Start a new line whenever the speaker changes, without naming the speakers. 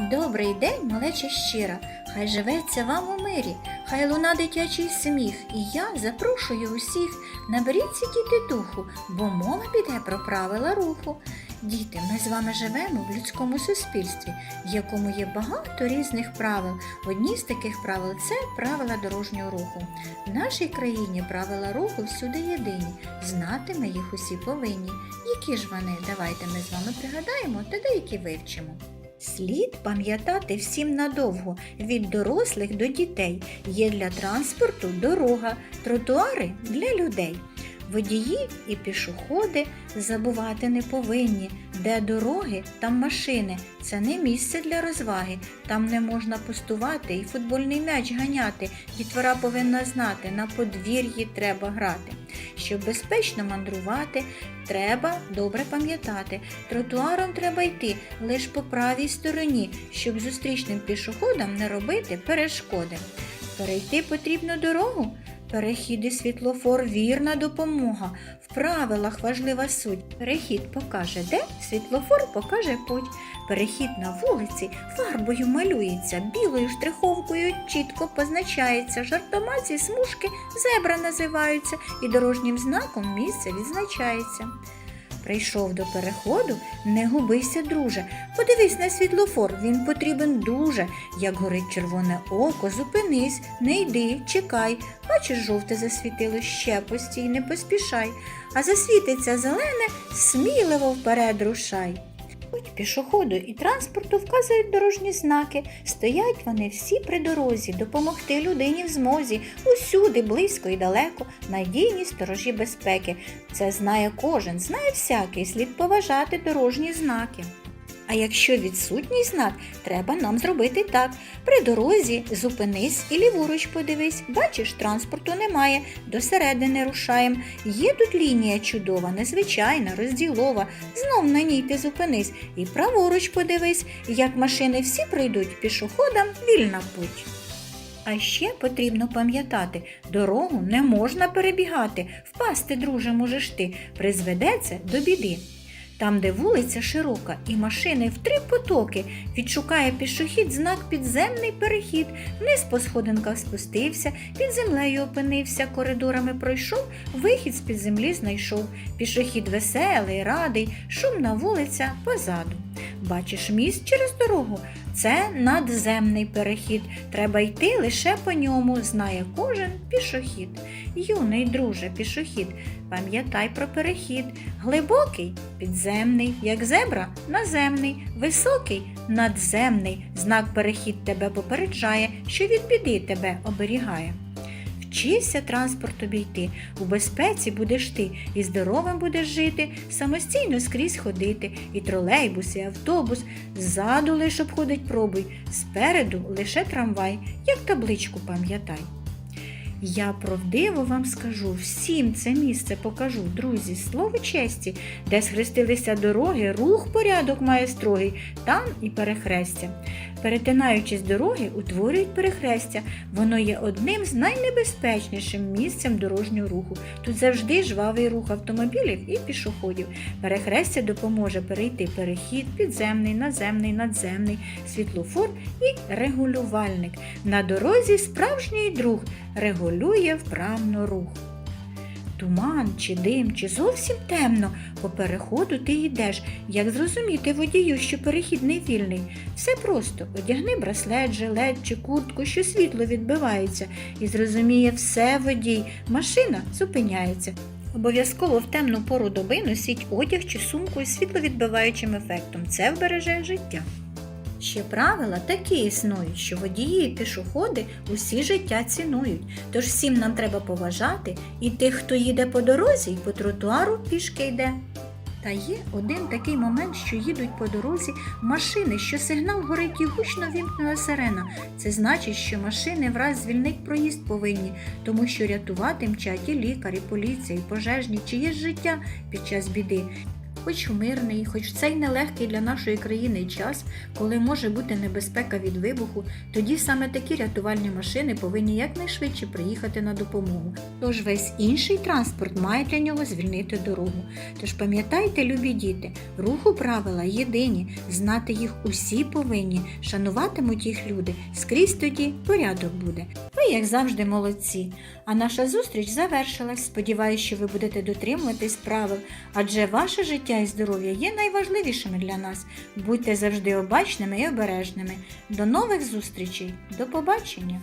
Добрий день, малеча щира, хай живеться вам у мирі, хай луна дитячий сміх, і я запрошую усіх, наберіться діти духу, бо мова піде про правила руху. Діти, ми з вами живемо в людському суспільстві, в якому є багато різних правил. Одні з таких правил це правила дорожнього руху. В нашій країні правила руху всюди єдині. Знати ми їх усі повинні. Які ж вони? Давайте ми з вами пригадаємо та деякі вивчимо. Слід пам'ятати всім надовго від дорослих до дітей. Є для транспорту дорога, тротуари для людей. Водії і пішоходи забувати не повинні, де дороги, там машини. Це не місце для розваги. Там не можна пустувати і футбольний м'яч ганяти. Дітвора повинна знати, на подвір'ї треба грати. Щоб безпечно мандрувати, треба добре пам'ятати. Тротуаром треба йти лише по правій стороні, щоб зустрічним пішоходам не робити перешкоди. Перейти потрібно дорогу. Перехід і світлофор вірна допомога. В правилах важлива суть. Перехід покаже де, світлофор покаже путь. Перехід на вулиці фарбою малюється, білою штриховкою чітко позначається. Жартомаці смужки зебра називаються і дорожнім знаком місце відзначається. Прийшов до переходу, не губися, друже. Подивись на світлофор, він потрібен дуже. Як горить червоне око, зупинись, не йди, чекай. Бачиш, жовте засвітило ще постій, не поспішай. А засвітиться зелене, сміливо вперед рушай. Путь пішоходу і транспорту вказують дорожні знаки. Стоять вони всі при дорозі, допомогти людині в змозі, усюди, близько і далеко, надійні сторожі безпеки. Це знає кожен, знає всякий, слід поважати дорожні знаки. А якщо відсутній знак, треба нам зробити так. При дорозі зупинись і ліворуч подивись. Бачиш, транспорту немає, до середини рушаєм. Є тут лінія чудова, незвичайна, розділова. Знов на ній ти зупинись і праворуч подивись, як машини всі пройдуть пішоходам вільна путь. А ще потрібно пам'ятати, дорогу не можна перебігати, впасти, друже, можеш ти, призведе це до біди. Там, де вулиця широка і машини в три потоки, відшукає пішохід знак підземний перехід, вниз по сходинках спустився, під землею опинився, коридорами пройшов, вихід з-під землі знайшов. Пішохід веселий, радий, шумна вулиця позаду. Бачиш міст через дорогу? Це надземний перехід. Треба йти лише по ньому, знає кожен пішохід. Юний друже, пішохід, пам'ятай про перехід. Глибокий підземний, як зебра наземний, високий надземний. Знак перехід тебе попереджає, що від біди тебе оберігає. Вчися транспорт обійти, у безпеці будеш ти, і здоровим будеш жити, самостійно скрізь ходити, і тролейбус, і автобус, ззаду лиш обходить пробуй, спереду лише трамвай, як табличку пам'ятай. Я правдиво вам скажу, всім це місце покажу, друзі, слово честі, де схрестилися дороги, рух порядок має строгий, там і перехрестя. Перетинаючись дороги, утворюють перехрестя. Воно є одним з найнебезпечнішим місцем дорожнього руху. Тут завжди жвавий рух автомобілів і пішоходів. Перехрестя допоможе перейти перехід, підземний, наземний, надземний, світлофор і регулювальник. На дорозі справжній друг регулює вправно рух. Туман чи дим, чи зовсім темно, по переходу ти йдеш. Як зрозуміти водію, що перехід не вільний? Все просто одягни браслет, жилет чи куртку, що світло відбивається, і зрозуміє все водій. Машина зупиняється. Обов'язково в темну пору доби носіть одяг чи сумку із світловідбиваючим ефектом. Це вбереже життя. Ще правила такі існують, що водії і пішоходи усі життя цінують. Тож всім нам треба поважати і тих, хто їде по дорозі, і по тротуару пішки йде. Та є один такий момент, що їдуть по дорозі машини, що сигнал горить і гучно вімкнена сирена. Це значить, що машини враз звільнить проїзд повинні, тому що рятувати мчать і лікар, і поліція, і пожежні, чиєсь життя під час біди. Хоч в мирний, хоч в цей нелегкий для нашої країни час, коли може бути небезпека від вибуху, тоді саме такі рятувальні машини повинні якнайшвидше приїхати на допомогу. Тож весь інший транспорт має для нього звільнити дорогу. Тож пам'ятайте, любі діти, руху правила єдині, знати їх усі повинні, шануватимуть їх люди, скрізь тоді порядок буде. Ви, як завжди, молодці. А наша зустріч завершилась. Сподіваюсь, що ви будете дотримуватись правил, адже ваше життя і здоров'я є найважливішими для нас. Будьте завжди обачними і обережними. До нових зустрічей, до побачення!